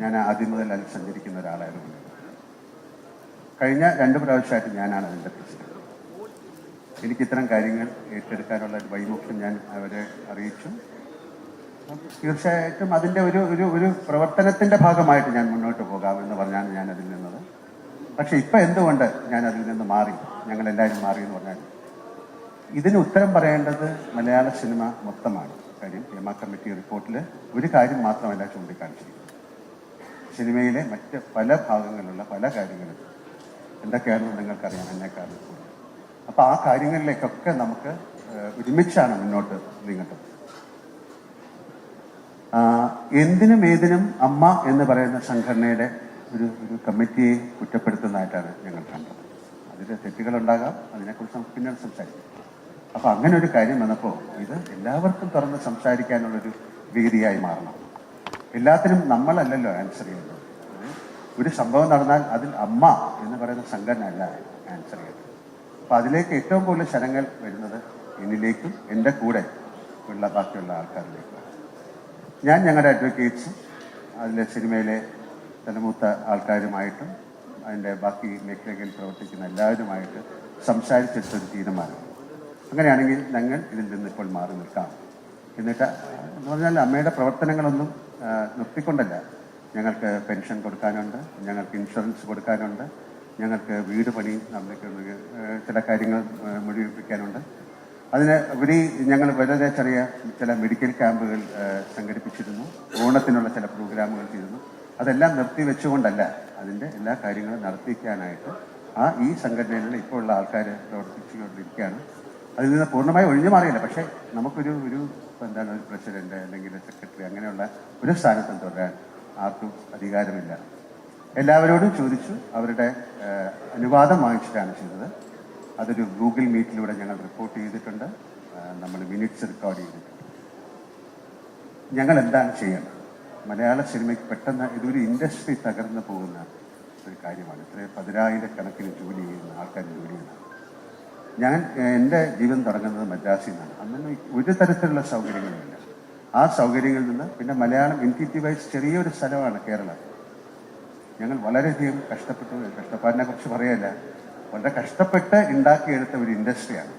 ഞാൻ ആദ്യം മുതൽ അതിൽ സഞ്ചരിക്കുന്ന ഒരാളായിരുന്നു. കഴിഞ്ഞ രണ്ട് പ്രാവശ്യമായിട്ട് ഞാനാണ് അതിന്റെ പ്രസിഡന്റ്. എനിക്ക് ഇത്തരം കാര്യങ്ങൾ ഏറ്റെടുക്കാനുള്ള ഒരു വൈമുഖ്യം ഞാൻ അവരെ അറിയിച്ചു. തീർച്ചയായിട്ടും അതിന്റെ ഒരു ഒരു ഒരു പ്രവർത്തനത്തിന്റെ ഭാഗമായിട്ട് ഞാൻ മുന്നോട്ട് പോകാമെന്ന് പറഞ്ഞാണ് ഞാൻ അതിൽ നിന്നത്. പക്ഷെ ഇപ്പം എന്തുകൊണ്ട് ഞാൻ അതിൽ നിന്ന് മാറി? ഞങ്ങളെല്ലാവരും മാറി എന്ന് പറഞ്ഞാൽ ഇതിന് ഉത്തരം പറയേണ്ടത് മലയാള സിനിമ മൊത്തമാണ്. കാര്യം ഹേമ കമ്മിറ്റി റിപ്പോർട്ടിൽ ഒരു കാര്യം മാത്രമല്ല ചൂണ്ടിക്കാണിച്ചിരിക്കുന്നത്. സിനിമയിലെ മറ്റ് പല ഭാഗങ്ങളിലുള്ള പല കാര്യങ്ങളും എന്തൊക്കെയാണെന്ന് നിങ്ങൾക്കറിയാം എന്നെക്കാളും കൂടുതൽ അപ്പോൾ ആ കാര്യങ്ങളിലേക്കൊക്കെ നമുക്ക് ഒരുമിച്ചാണ് മുന്നോട്ട് നീങ്ങുന്നത് എന്തിനും ഏതിനും അമ്മ എന്ന് പറയുന്ന സംഘടനയുടെ ഒരു ഒരു കമ്മിറ്റിയെ കുറ്റപ്പെടുത്തുന്നതായിട്ടാണ് ഞങ്ങൾ കണ്ടത്. അതിൽ തെറ്റുകളുണ്ടാകാം അതിനെക്കുറിച്ച് നമുക്ക് പിന്നീട് സംസാരിക്കാം. അപ്പോൾ അങ്ങനെ ഒരു കാര്യം വന്നപ്പോൾ ഇത് എല്ലാവർക്കും തുറന്ന് സംസാരിക്കാനുള്ളൊരു വേദിയായി മാറണം. എല്ലാത്തിനും നമ്മളല്ലല്ലോ ആൻസർ ചെയ്യുന്നത്. ഒരു- സംഭവം നടന്നാൽ അതിൽ അമ്മ എന്ന് പറയുന്ന സംഘടന അല്ല ആൻസർ ചെയ്യുന്നത്. അപ്പോൾ അതിലേക്ക് ഏറ്റവും കൂടുതൽ ശരങ്ങൾ വരുന്നത് എന്നിലേക്കും എന്റെ കൂടെ ഉള്ള ബാക്കിയുള്ള ആൾക്കാരിലേക്കും. ഞാൻ ഞങ്ങളുടെ അഡ്വക്കേറ്റ്സും അതിലെ സിനിമയിലെ തലമൂത്ത ആൾക്കാരുമായിട്ടും അതിന്റെ ബാക്കി മേഖലകളിൽ പ്രവർത്തിക്കുന്ന എല്ലാവരുമായിട്ട് സംസാരിച്ചെടുത്തൊരു തീരുമാനം. അങ്ങനെയാണെങ്കിൽ ഞങ്ങൾ ഇതിൽ നിന്ന് ഇപ്പോൾ മാറി നിൽക്കാം. എന്നിട്ട് എന്ന് പറഞ്ഞാൽ അമ്മയുടെ പ്രവർത്തനങ്ങളൊന്നും നിർത്തിക്കൊണ്ടല്ല. ഞങ്ങൾക്ക് പെൻഷൻ കൊടുക്കാനുണ്ട് ഞങ്ങൾക്ക് ഇൻഷുറൻസ് കൊടുക്കാനുണ്ട് ഞങ്ങൾക്ക് വീട് പണി നടന്നിട്ടുണ്ട് ചില കാര്യങ്ങൾ മുഴുവിപ്പിക്കാനുണ്ട്. അതിന് ഉപരി ഞങ്ങൾ വളരെ ചെറിയ ചില മെഡിക്കൽ ക്യാമ്പുകൾ സംഘടിപ്പിച്ചിരുന്നു. ഓണത്തിനുള്ള ചില പ്രോഗ്രാമുകൾ ചെയ്തിരുന്നു. അതെല്ലാം നിർത്തി വെച്ചുകൊണ്ടല്ല അതിന്റെ എല്ലാ കാര്യങ്ങളും നടത്തിക്കാനായിട്ട് ആ ഈ സംഘടനയിലുള്ള ഇപ്പോൾ ഉള്ള ആൾക്കാർ പ്രവർത്തിച്ചുകൊണ്ടിരിക്കുകയാണ്. അതിൽ നിന്ന് പൂർണമായി ഒഴിഞ്ഞു മാറിയില്ല. പക്ഷേ നമുക്കൊരു ഒരു ഇപ്പൊ എന്താണ് ഒരു പ്രസിഡന്റ് അല്ലെങ്കിൽ സെക്രട്ടറി അങ്ങനെയുള്ള ഒരു സ്ഥാനത്തും തുടരാൻ ആർക്കും അധികാരമില്ല. എല്ലാവരോടും ചോദിച്ചു അവരുടെ അനുവാദം വാങ്ങിച്ചിട്ടാണ് ചെയ്തത്. അതൊരു ഗൂഗിൾ മീറ്റിലൂടെ ഞങ്ങൾ റിപ്പോർട്ട് ചെയ്തിട്ടുണ്ട്. നമ്മൾ മിനിറ്റ്സ് റെക്കോർഡ് ചെയ്തിട്ടുണ്ട്. ഞങ്ങൾ എന്താണ് ചെയ്യേണ്ടത്? മലയാള സിനിമയ്ക്ക് പെട്ടെന്ന് ഇതൊരു ഇൻഡസ്ട്രി തകർന്നു പോകുന്ന ഒരു കാര്യമാണ്. ഇത്രയും പതിനായിരക്കണക്കിന് ജോലി ചെയ്യുന്ന ആൾക്കാർ ജോലി ചെയ്യുന്ന ഞാൻ എന്റെ ജീവൻ തുടങ്ങുന്നത് മദ്രാസിൽ നിന്നാണ് അന്നൊന്നും ഒരു തരത്തിലുള്ള സൗകര്യങ്ങളുമില്ല ആ സൗകര്യങ്ങളിൽ നിന്ന് പിന്നെ മലയാളം എന്റിറ്റി വൈസ് ചെറിയൊരു സ്ഥലമാണ് കേരളം. ഞങ്ങൾ വളരെയധികം കഷ്ടപ്പെട്ടു. കഷ്ടപ്പാടിനെ കുറിച്ച് പറയല്ല. വളരെ കഷ്ടപ്പെട്ട് ഉണ്ടാക്കിയെടുത്ത ഒരു ഇൻഡസ്ട്രിയാണ്.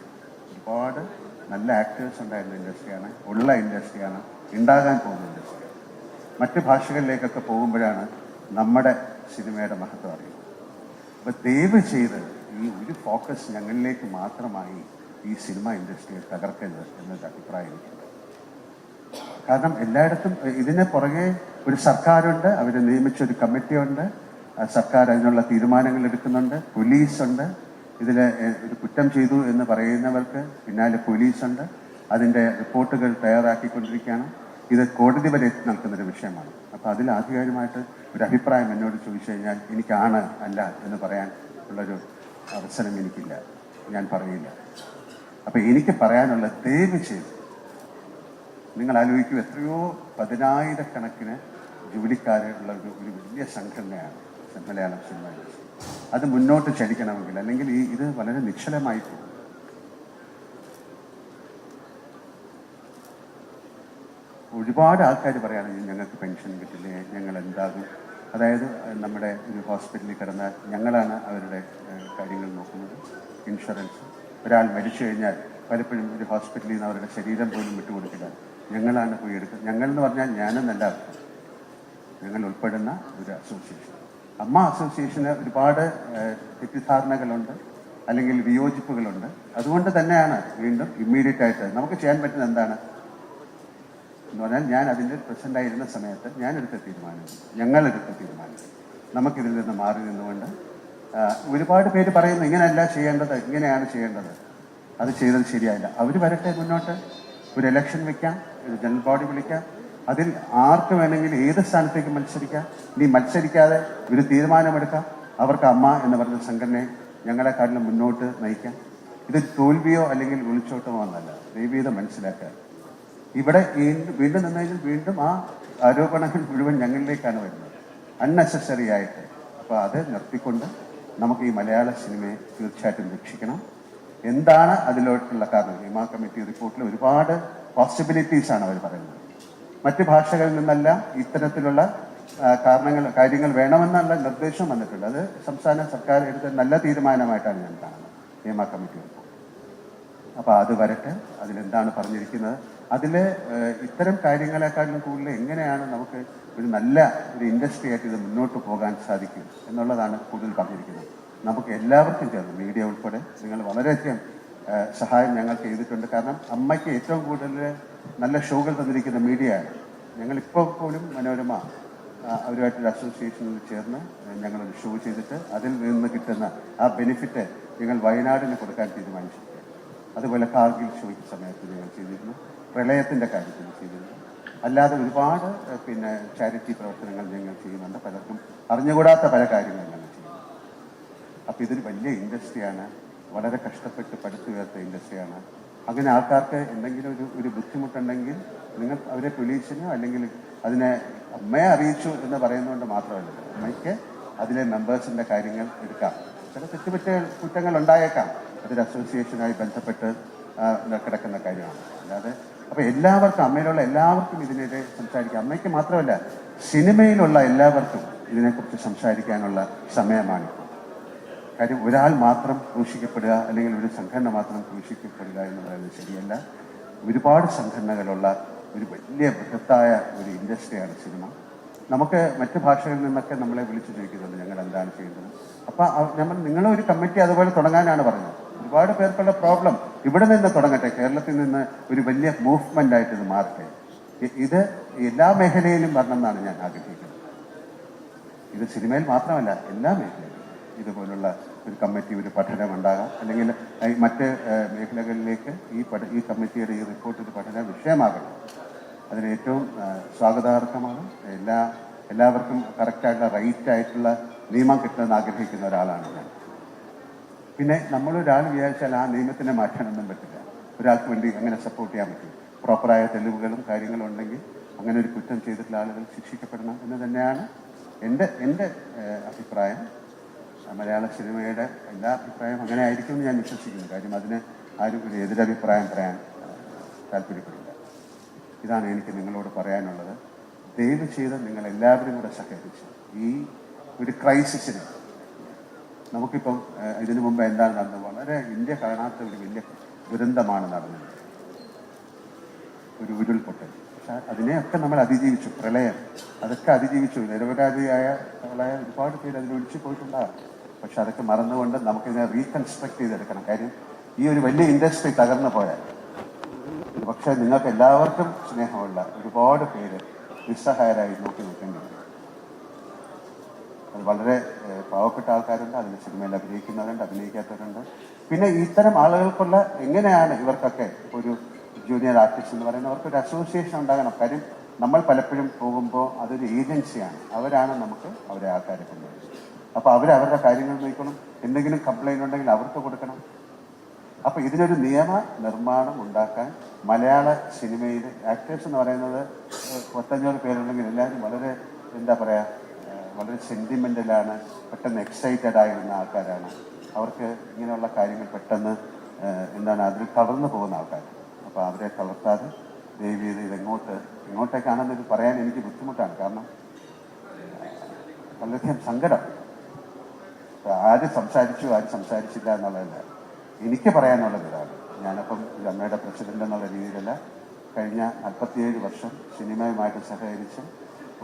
ഒരുപാട് നല്ല ആക്ടേഴ്സ് ഉണ്ടായിരുന്ന ഇൻഡസ്ട്രിയാണ്. ഉള്ള ഇൻഡസ്ട്രിയാണ്. ഉണ്ടാകാൻ പോകുന്ന ഇൻഡസ്ട്രിയാണ്. മറ്റ് ഭാഷകളിലേക്കൊക്കെ പോകുമ്പോഴാണ് നമ്മുടെ സിനിമയുടെ മഹത്വം അറിയുന്നത്. അപ്പൊ ദയവ് ചെയ്ത് ഈ ഒരു ഫോക്കസ് ഞങ്ങളിലേക്ക് മാത്രമായി ഈ സിനിമ ഇൻഡസ്ട്രിയെ തകർക്കരുത് എന്നൊരു അഭിപ്രായം കാരണം എല്ലായിടത്തും ഇതിന് പുറകെ ഒരു സർക്കാരുണ്ട് അവർ നിയമിച്ച ഒരു കമ്മിറ്റിയുണ്ട് സർക്കാർ അതിനുള്ള തീരുമാനങ്ങൾ എടുക്കുന്നുണ്ട് പോലീസുണ്ട് ഇതിൽ ഒരു കുറ്റം ചെയ്തു എന്ന് പറയുന്നവർക്ക് പിന്നാലെ പോലീസുണ്ട് അതിന്റെ റിപ്പോർട്ടുകൾ തയ്യാറാക്കിക്കൊണ്ടിരിക്കുകയാണ്. ഇത് കോടതി വരെ എത്തി വിഷയമാണ്. അപ്പോൾ അതിൽ ആധികാരികമായിട്ട് ഒരു അഭിപ്രായം എന്നോട് ചോദിച്ചു കഴിഞ്ഞാൽ എനിക്കാണ് അല്ല എന്ന് പറയാൻ ഉള്ളൊരു അവസരം എനിക്കില്ല ഞാൻ പറയില്ല അപ്പോൾ എനിക്ക് പറയാനുള്ള ദയവ് ചെയ്ത് നിങ്ങൾ ആലോചിക്കൂ എത്രയോ പതിനായിരക്കണക്കിന് ജോലിക്കാരുള്ള ഒരു ഒരു വലിയ സംഘടനയാണ് മലയാളം സിനിമ അത് മുന്നോട്ട് ചലിക്കണമെങ്കിൽ അല്ലെങ്കിൽ ഈ ഇത് വളരെ നിശ്ചലമായി പോകും. ഒരുപാട് ആൾക്കാർ പറയുകയാണെങ്കിൽ ഞങ്ങൾക്ക് പെൻഷൻ കിട്ടില്ലേ? ഞങ്ങൾ എന്താകും? അതായത് നമ്മുടെ ഒരു ഹോസ്പിറ്റലിൽ കിടന്നാൽ ഞങ്ങളാണ് അവരുടെ കാര്യങ്ങൾ നോക്കുന്നത്. ഇൻഷുറൻസ്. ഒരാൾ മരിച്ചു കഴിഞ്ഞാൽ പലപ്പോഴും ഒരു ഹോസ്പിറ്റലിൽ നിന്ന് അവരുടെ ശരീരം പോലും വിട്ടുകൊടുക്കില്ല. ഞങ്ങളാണ് പോയി എടുക്കുന്നത്. ഞങ്ങൾ എന്ന് പറഞ്ഞാൽ ഞാനെന്നല്ല ഞങ്ങൾ ഉൾപ്പെടുന്ന ഒരു അസോസിയേഷൻ. അമ്മ അസോസിയേഷന് ഒരുപാട് തെറ്റിദ്ധാരണകളുണ്ട് അല്ലെങ്കിൽ വിയോജിപ്പുകളുണ്ട്. അതുകൊണ്ട് തന്നെയാണ് വീണ്ടും ഇമ്മീഡിയറ്റ് ആയിട്ട് നമുക്ക് ചെയ്യാൻ പറ്റുന്ന എന്താണ്? എന്ന് പറഞ്ഞാൽ ഞാൻ അതിന്റെ പ്രസന്റ് ആയിരുന്ന സമയത്ത് ഞാൻ എടുത്ത തീരുമാനം ഞങ്ങൾ എടുത്ത തീരുമാനം. നമുക്കിതിൽ നിന്ന് മാറി നിന്നുകൊണ്ട് ഒരുപാട് പേര് പറയുന്നു ഇങ്ങനെയല്ല ചെയ്യേണ്ടത് ഇങ്ങനെയാണ് ചെയ്യേണ്ടത്. അത് ചെയ്തത് ശരിയായില്ല. അവർ വരട്ടെ മുന്നോട്ട്. ഒരു ഇലക്ഷൻ വെക്കാം ഒരു ജനറൽ ബോഡി വിളിക്കാം. അതിൽ ആർക്ക് വേണമെങ്കിലും ഏത് സ്ഥാനത്തേക്ക് മത്സരിക്കാം. നീ മത്സരിക്കാതെ ഒരു തീരുമാനമെടുക്കാം. അവർക്ക് അമ്മ എന്ന് പറഞ്ഞ സംഘടനയെ ഞങ്ങളെക്കാട്ടിലും മുന്നോട്ട് നയിക്കാം. ഇത് തോൽവിയോ അല്ലെങ്കിൽ ഒളിച്ചോട്ടമോ എന്നല്ല ദൈവീതം മനസ്സിലാക്കുക. ഇവിടെ വീണ്ടും നിന്നതിൽ വീണ്ടും ആ ആരോപണങ്ങൾ മുഴുവൻ ഞങ്ങളിലേക്കാണ് വരുന്നത്. അൺനെസസറി ആയിട്ട്. അപ്പോൾ അത് നിർത്തിക്കൊണ്ട് നമുക്ക് ഈ മലയാള സിനിമയെ തീർച്ചയായിട്ടും രക്ഷിക്കണം എന്താണ് അതിലോട്ടുള്ള കാരണം? ഹിമ കമ്മിറ്റി റിപ്പോർട്ടിൽ ഒരുപാട് പോസിബിലിറ്റീസ് ആണ് അവർ പറയുന്നത്. മറ്റ് ഭാഷകളിൽ നിന്നെല്ലാം ഇത്തരത്തിലുള്ള കാരണങ്ങൾ കാര്യങ്ങൾ വേണമെന്നുള്ള നിർദ്ദേശം വന്നിട്ടുണ്ട്. അത് സംസ്ഥാന സർക്കാർ എടുത്ത നല്ല തീരുമാനമായിട്ടാണ് ഞാൻ കാണുന്നത്. നിയമ കമ്മിറ്റി അപ്പോൾ അത് വരട്ടെ. അതിലെന്താണ് പറഞ്ഞിരിക്കുന്നത്? അതിൽ ഇത്തരം കാര്യങ്ങളെക്കാളും കൂടുതൽ എങ്ങനെയാണ് നമുക്ക് ഒരു നല്ല ഒരു ഇൻഡസ്ട്രി ആയിട്ട് ഇത് മുന്നോട്ട് പോകാൻ സാധിക്കും എന്നുള്ളതാണ് കൂടുതൽ പറഞ്ഞിരിക്കുന്നത് നമുക്ക് എല്ലാവർക്കും ചേർന്ന് മീഡിയ ഉൾപ്പെടെ നിങ്ങൾ വളരെയധികം സഹായം ഞങ്ങൾ ചെയ്തിട്ടുണ്ട്. കാരണം അമ്മയ്ക്ക് ഏറ്റവും കൂടുതൽ നല്ല ഷോകൾ തന്നിരിക്കുന്ന മീഡിയയാണ് ഞങ്ങളിപ്പോൾ പോലും മനോരമ അവരുമായിട്ടൊരു അസോസിയേഷനിൽ ചേർന്ന് ഞങ്ങളൊരു ഷോ ചെയ്തിട്ട് അതിൽ നിന്ന് കിട്ടുന്ന ആ ബെനിഫിറ്റ് ഞങ്ങൾ വയനാടിന് കൊടുക്കാൻ തീരുമാനിച്ചിട്ടുണ്ട്. അതുപോലെ കാർഗിൽ ഷോയ്ക്ക് സമയത്ത് ഞങ്ങൾ ചെയ്തിരുന്നു. പ്രളയത്തിന്റെ കാര്യത്തിൽ ചെയ്തിരുന്നു. അല്ലാതെ ഒരുപാട് പിന്നെ ചാരിറ്റി പ്രവർത്തനങ്ങൾ ഞങ്ങൾ ചെയ്യുന്നുണ്ട്. പലർക്കും അറിഞ്ഞുകൂടാത്ത പല കാര്യങ്ങളും ഞങ്ങൾ ചെയ്യുന്നു. അപ്പോൾ ഇതൊരു വലിയ ഇൻഡസ്ട്രിയാണ്. വളരെ കഷ്ടപ്പെട്ട് പഠിച്ചു പടുത്തുയർത്ത ഇൻഡസ്ട്രിയാണ്. അങ്ങനെ ആൾക്കാർക്ക് എന്തെങ്കിലും ഒരു ഒരു ബുദ്ധിമുട്ടുണ്ടെങ്കിൽ നിങ്ങൾ അവരെ പൊലീസിനോ അല്ലെങ്കിൽ അതിനെ അമ്മയെ അറിയിച്ചു എന്ന് പറയുന്നതുകൊണ്ട് മാത്രമല്ല അമ്മയ്ക്ക് അതിലെ മെമ്പേഴ്സിന്റെ കാര്യങ്ങൾ എടുക്കാം. ചില തെറ്റുപറ്റ കുറ്റങ്ങൾ ഉണ്ടായേക്കാം. അതൊരു അസോസിയേഷനായി ബന്ധപ്പെട്ട് കിടക്കുന്ന കാര്യമാണ്. അല്ലാതെ അപ്പൊ എല്ലാവർക്കും അമ്മയിലുള്ള എല്ലാവർക്കും ഇതിനെതിരെ സംസാരിക്കാം. അമ്മയ്ക്ക് മാത്രമല്ല സിനിമയിലുള്ള എല്ലാവർക്കും ഇതിനെക്കുറിച്ച് സംസാരിക്കാനുള്ള സമയമാണ്. കാര്യം ഒരാൾ മാത്രം ക്രൂശിക്കപ്പെടുക അല്ലെങ്കിൽ ഒരു സംഘടന മാത്രം ക്രൂശിക്കപ്പെടുക എന്ന് പറയുന്നത് ശരിയല്ല. ഒരുപാട് സംഘടനകളുള്ള ഒരു വലിയ ബൃഹത്തായ ഒരു ഇൻഡസ്ട്രിയാണ് സിനിമ. നമുക്ക് മറ്റു ഭാഷകളിൽ നിന്നൊക്കെ നമ്മളെ വിളിച്ചു ചോദിക്കുന്നുണ്ട് ഞങ്ങൾ എന്താണ് ചെയ്യുന്നത്? അപ്പോൾ നമ്മൾ നിങ്ങളൊരു കമ്മിറ്റി അതുപോലെ തുടങ്ങാനാണ് പറഞ്ഞത്. ഒരുപാട് പേർക്കുള്ള പ്രോബ്ലം. ഇവിടെ നിന്ന് തുടങ്ങട്ടെ. കേരളത്തിൽ നിന്ന് ഒരു വലിയ മൂവ്മെന്റ് ആയിട്ട് ഇത് മാറട്ടെ ഇത് എല്ലാ മേഖലയിലും വരണം എന്നാണ് ഞാൻ ആഗ്രഹിക്കുന്നത്. ഇത് സിനിമയിൽ മാത്രമല്ല എല്ലാ മേഖലയിലും. ഇതുപോലുള്ള ഒരു കമ്മിറ്റി ഒരു പഠനം ഉണ്ടാകാം. അല്ലെങ്കിൽ മറ്റ് മേഖലകളിലേക്ക് ഈ പഠ ഈ കമ്മിറ്റിയുടെ ഈ റിപ്പോർട്ട് ഒരു പഠന വിഷയമാകണം. അതിന് ഏറ്റവും ഏഹ്, സ്വാഗതാർഹമാണ് എല്ലാ എല്ലാവർക്കും കറക്റ്റായിട്ടുള്ള റൈറ്റ് ആയിട്ടുള്ള നിയമം കിട്ടണമെന്ന് ആഗ്രഹിക്കുന്ന ഒരാളാണ് ഞാൻ. പിന്നെ നമ്മൾ ഒരാൾ വിചാരിച്ചാൽ ആ നിയമത്തിനെ മാറ്റാനൊന്നും പറ്റില്ല. ഒരാൾക്ക് വേണ്ടി അങ്ങനെ സപ്പോർട്ട് ചെയ്യാൻ പറ്റും പ്രോപ്പറായ തെളിവുകളും കാര്യങ്ങളും ഉണ്ടെങ്കിൽ അങ്ങനെ ഒരു കുറ്റം ചെയ്തിട്ടുള്ള ആളുകൾ ശിക്ഷിക്കപ്പെടണം എന്ന് തന്നെയാണ് എന്റെ എന്റെ അഭിപ്രായം. മലയാള സിനിമയുടെ എല്ലാ അഭിപ്രായവും അങ്ങനെ ആയിരിക്കും എന്ന് ഞാൻ വിശ്വസിക്കുന്നു. കാര്യം അതിന് ആരും ഒരു എതിരഭിപ്രായം പറയാൻ താല്പര്യപ്പെടില്ല. ഇതാണ് എനിക്ക് നിങ്ങളോട് പറയാനുള്ളത്. ദയവ് ചെയ്ത് നിങ്ങൾ എല്ലാവരും കൂടെ സഹകരിച്ച് ഈ ഒരു ക്രൈസിസിന് നമുക്കിപ്പം ഇതിനു മുമ്പ് എന്താണ് നടന്നത്? വളരെ ഇന്ത്യ കാണാത്ത ഒരു വലിയ ദുരന്തമാണ് നടന്നത്. ഒരു ഉരുൾപൊട്ടൽ. പക്ഷെ അതിനെയൊക്കെ നമ്മൾ അതിജീവിച്ചു പ്രളയം. അതൊക്കെ അതിജീവിച്ചു. നിരപരാധിയായ ആളായ ഒരുപാട് പേര് അതിൽ ഒഴിച്ചു പോയിട്ടുണ്ടാകും. പക്ഷെ അതൊക്കെ മറന്നുകൊണ്ട് നമുക്കിതിനെ റീകൺസ്ട്രക്ട് ചെയ്തെടുക്കണം. കാര്യം ഈ ഒരു വലിയ ഇൻഡസ്ട്രി തകർന്നു പോയാൽ പക്ഷെ നിങ്ങൾക്ക് എല്ലാവർക്കും സ്നേഹമുള്ള ഒരുപാട് പേര് നിസ്സഹായരായി നോക്കി നിൽക്കേണ്ടി അത് വളരെ പാവപ്പെട്ട ആൾക്കാരുണ്ട് അതിൽ സിനിമയിൽ അഭിനയിക്കുന്നവരുണ്ട് അഭിനയിക്കാത്തവരുണ്ട്. പിന്നെ ഇത്തരം ആളുകൾക്കുള്ള എങ്ങനെയാണ് ഇവർക്കൊക്കെ ഒരു ജൂനിയർ ആർട്ടിസ്റ്റ് എന്ന് പറയുന്നവർക്ക് ഒരു അസോസിയേഷൻ ഉണ്ടാകണം. കാര്യം നമ്മൾ പലപ്പോഴും പോകുമ്പോൾ അതൊരു ഏജൻസിയാണ് അവരാണ് നമുക്ക് അവരെ ആൾക്കാരെ കൊണ്ടുവരുന്നത് അപ്പോൾ അവർ അവരുടെ കാര്യങ്ങൾ നോക്കണം. എന്തെങ്കിലും കംപ്ലൈന്റ് ഉണ്ടെങ്കിൽ അവർക്ക് കൊടുക്കണം. അപ്പോൾ ഇതിനൊരു നിയമ നിർമ്മാണം ഉണ്ടാക്കാൻ മലയാള സിനിമയിൽ ആക്ടേഴ്സ് എന്ന് പറയുന്നത് പത്തഞ്ഞൂറ് പേരുണ്ടെങ്കിൽ എല്ലാവരും വളരെ എന്താ പറയാ ഏഹ്, വളരെ സെന്റിമെന്റലാണ് പെട്ടെന്ന് എക്സൈറ്റഡ് ആയിരുന്ന ആൾക്കാരാണ്. അവർക്ക് ഇങ്ങനെയുള്ള കാര്യങ്ങൾ പെട്ടെന്ന് എന്താണ് അതിൽ തളർന്നു പോകുന്ന ആൾക്കാർ അപ്പോൾ അവരെ തളർത്താതെ ദയവ് ചെയ്ത് ഇതെങ്ങോട്ട് എങ്ങോട്ടേക്കാണെന്ന് ഇത് പറയാൻ എനിക്ക് ബുദ്ധിമുട്ടാണ്. കാരണം വളരെയധികം സങ്കടം. ആര് സംസാരിച്ചു ആര് സംസാരിച്ചില്ല എന്നുള്ളതല്ല. എനിക്ക് പറയാനുള്ളത് ഇതാണ്. ഞാനപ്പം അമ്മയുടെ പ്രസിഡന്റ് എന്നുള്ള രീതിയിലല്ല കഴിഞ്ഞ നാൽപ്പത്തിയേഴ് വർഷം സിനിമയുമായിട്ട് സഹകരിച്ച്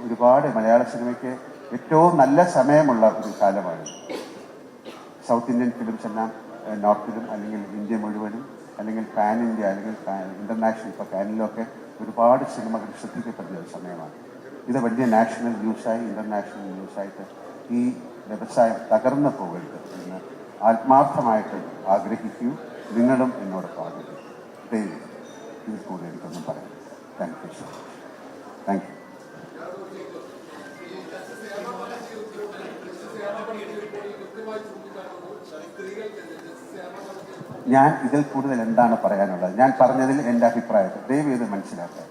ഒരുപാട് മലയാള സിനിമയ്ക്ക് ഏറ്റവും നല്ല സമയമുള്ള ഒരു കാലമാണ്. സൗത്ത് ഇന്ത്യൻ ഫിലിംസ് എല്ലാം നോർത്തിലും അല്ലെങ്കിൽ ഇന്ത്യ മുഴുവനും അല്ലെങ്കിൽ പാൻ ഇന്ത്യ അല്ലെങ്കിൽ ഇന്റർനാഷണൽ ഇപ്പോൾ പാനിലൊക്കെ ഒരുപാട് സിനിമകൾ ശ്രദ്ധിക്കപ്പെടുന്ന ഒരു സമയമാണ്. ഇത് വലിയ നാഷണൽ ന്യൂസായി ഇന്റർനാഷണൽ ന്യൂസായിട്ട് ഈ വ്യവസായം തകർന്നു പോകരുത് എന്ന് ആത്മാർത്ഥമായിട്ട് ആഗ്രഹിക്കൂ. നിങ്ങളും എന്നോടൊപ്പം ആഗ്രഹിക്കും ദൈവം ഇതിൽ കൂടുതൽ എനിക്കൊന്നും പറയാം thank you so much thank you ഞാൻ ഇതിൽ കൂടുതൽ എന്താണ് പറയാനുള്ളത്? ഞാൻ പറഞ്ഞതിൽ എന്റെ അഭിപ്രായത്തിൽ ദയവ് ചെയ്ത് മനസ്സിലാക്കുക.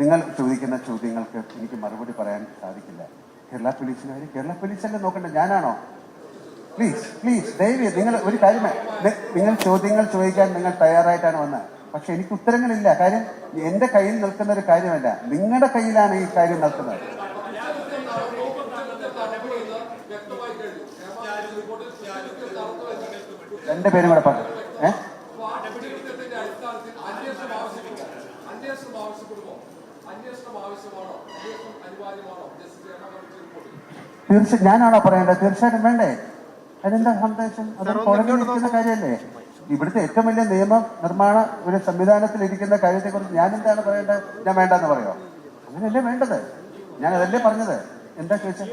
നിങ്ങൾ ചോദിക്കുന്ന ചോദ്യങ്ങൾക്ക് എനിക്ക് മറുപടി പറയാൻ സാധിക്കില്ല. കേരള പോലീസുകാർ കേരള പോലീസല്ലേ നോക്കണ്ടേ ഞാനാണോ? പ്ലീസ് പ്ലീസ് ദയവ് നിങ്ങൾ ഒരു കാര്യം നിങ്ങൾ ചോദ്യങ്ങൾ ചോദിക്കാൻ നിങ്ങൾ തയ്യാറായിട്ടാണ് വന്നത്. പക്ഷെ എനിക്ക് ഉത്തരങ്ങളില്ല. കാര്യം എന്റെ കയ്യിൽ നിൽക്കുന്ന ഒരു കാര്യമല്ല. നിങ്ങളുടെ കയ്യിലാണ് ഈ കാര്യം നിൽക്കുന്നത് ഹേമ കൂടെ പറഞ്ഞു തീർച്ചയായും ഞാനാണോ പറയേണ്ടത്? തീർച്ചയായിട്ടും വേണ്ടേ. അതിന്റെ സന്ദേശം അത് കോടതിയിൽ നിൽക്കുന്ന കാര്യമല്ലേ? ഇവിടുത്തെ ഏറ്റവും വലിയ നിയമ നിർമ്മാണ ഒരു സംവിധാനത്തിൽ ഇരിക്കുന്ന കാര്യത്തെക്കുറിച്ച് ഞാൻ എന്താണ് പറയേണ്ടത്? ഞാൻ വേണ്ടെന്ന് പറയോ? അങ്ങനെയല്ലേ വേണ്ടത്? ഞാൻ അതല്ലേ പറഞ്ഞത്. എന്താ ചോദിച്ചത്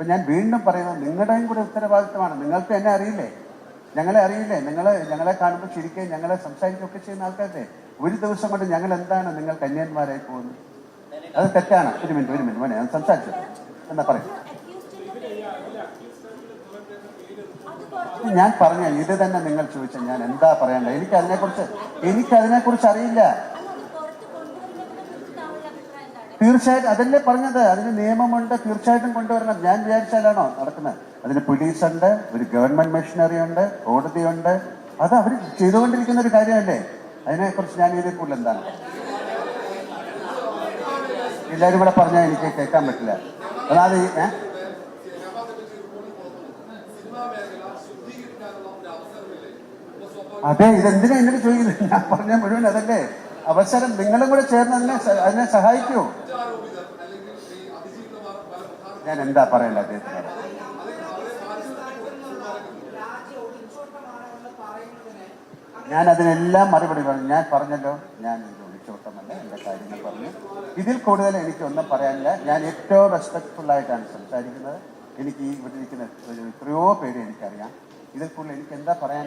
അപ്പൊ ഞാൻ വീണ്ടും പറയുന്നത് നിങ്ങളുടെയും കൂടെ ഉത്തരവാദിത്തമാണ്. നിങ്ങൾക്ക് എന്നെ അറിയില്ലേ? ഞങ്ങളെ അറിയില്ലേ? നിങ്ങൾ ഞങ്ങളെ കാണുമ്പോൾ ചിരിക്കുകയും ഞങ്ങളെ സംസാരിക്കുകയൊക്കെ ചെയ്യുന്ന ആൾക്കാരല്ലേ ഒരു ദിവസം കൊണ്ട് ഞങ്ങൾ എന്താണ് നിങ്ങൾ കന്യാന്മാരായി പോകുന്നത്? അത് തെറ്റാണ്. ഒരു മിനിറ്റ് ഒരു മിനിറ്റ് മോനെ ഞാൻ സംസാരിച്ചു? എന്നാ പറയും. ഞാൻ പറഞ്ഞ ഇത് തന്നെ നിങ്ങൾ ചോദിച്ച ഞാൻ എന്താ പറയണ്ടത് എനിക്ക് അതിനെക്കുറിച്ച് എനിക്ക് അതിനെക്കുറിച്ച് അറിയില്ല. തീർച്ചയായിട്ടും അതല്ലേ പറഞ്ഞത്? അതിന് നിയമമുണ്ട് തീർച്ചയായിട്ടും കൊണ്ടുവരണം. ഞാൻ വിചാരിച്ചാലാണോ നടക്കുന്നത്? അതിന് പോലീസ് ഉണ്ട് ഒരു ഗവൺമെന്റ് മെഷീനറി ഉണ്ട് കോടതിയുണ്ട് അത് അവർ ചെയ്തുകൊണ്ടിരിക്കുന്ന ഒരു കാര്യമല്ലേ? അതിനെക്കുറിച്ച് ഞാൻ ഇതിൽ കൂടുതൽ എന്താണ്? എല്ലാവരും ഇവിടെ പറഞ്ഞാൽ എനിക്ക് കേൾക്കാൻ പറ്റില്ല. അതായത് ഈ- ഏ? സിനിമാ മേഖല ശുദ്ധീകരിക്കാനുള്ള ഒരു അവസരമില്ലേ ഇപ്പൊ സ്വാഭാവിക അതെ ഇതെന്തിനാ എന്നോട് ചോദിക്കുന്നത്? ഞാൻ പറഞ്ഞ മുഴുവൻ അതല്ലേ? അവസരം നിങ്ങളും കൂടെ ചേർന്ന് അതിനെ അതിനെ സഹായിക്കൂ. ഞാൻ എന്താ പറയണ്ട അദ്ദേഹത്തിന് ഞാൻ അതിനെല്ലാം മറുപടി പറഞ്ഞു. ഞാൻ പറഞ്ഞല്ലോ. ഞാൻ ഇത് ഒളിച്ചോട്ടമല്ല എന്റെ കാര്യങ്ങൾ പറഞ്ഞു. ഇതിൽ കൂടുതൽ എനിക്ക് ഒന്നും പറയാനില്ല. ഞാൻ ഏറ്റവും റെസ്പെക്ട്ഫുൾ ആയിട്ടാണ് സംസാരിക്കുന്നത്. എനിക്ക് ഈ ഇവിടെ ഇരിക്കുന്ന എത്രയോ പേര് എനിക്കറിയാം. ഇതിൽ കൂടുതൽ എനിക്ക് എന്താ പറയാൻ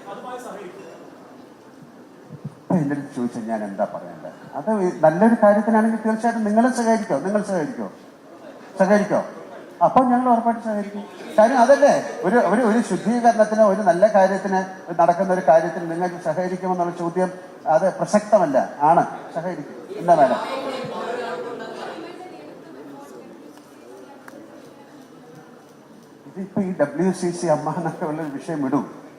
എന്റെ ചോദിച്ചാൽ ഞാൻ എന്താ പറയേണ്ടത് അത് നല്ലൊരു കാര്യത്തിനാണെങ്കിൽ തീർച്ചയായിട്ടും നിങ്ങൾ സഹകരിക്കോ നിങ്ങൾ സഹകരിക്കോ? സഹകരിക്കോ? അപ്പോൾ ഞങ്ങൾ ഉറപ്പായിട്ട് സഹകരിക്കും. കാര്യം അതല്ലേ? ഒരു ഒരു ഒരു ശുദ്ധീകരണത്തിന് ഒരു നല്ല കാര്യത്തിന് നടക്കുന്ന ഒരു കാര്യത്തിന് നിങ്ങൾക്ക് സഹകരിക്കുമെന്നുള്ള ചോദ്യം അത് പ്രസക്തമല്ല. ആണ്. സഹകരിക്കും. എന്താ മാഡം? ഇതിപ്പോ ഈ ഡബ്ല്യു സി സി അമ്മ എന്നൊക്കെ ഉള്ള ഒരു വിഷയം വിടും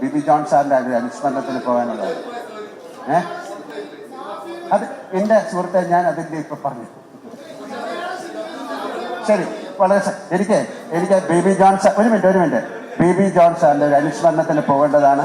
ബിബി ജോൺ സാറിന്റെ ഒരു അനുസ്മരണത്തിന് പോകാനുള്ളത് ഏ? അത് എന്റെ സുഹൃത്തെ ഞാൻ അതിന്റെ ഇപ്പൊ പറഞ്ഞു. ശരി വളരെ എനിക്ക് എനിക്ക് ബി ബി ജോൺ സാർ ഒരു മിനിറ്റ് ഒരു മിനിറ്റ്. ബി ബി ജോൺ സാറിന്റെ ഒരു അനുസ്മരണത്തിന് പോകേണ്ടതാണ്.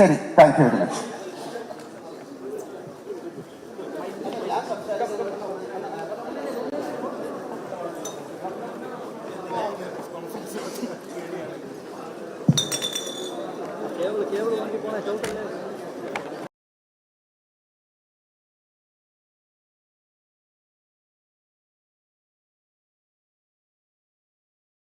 シェリ代表です。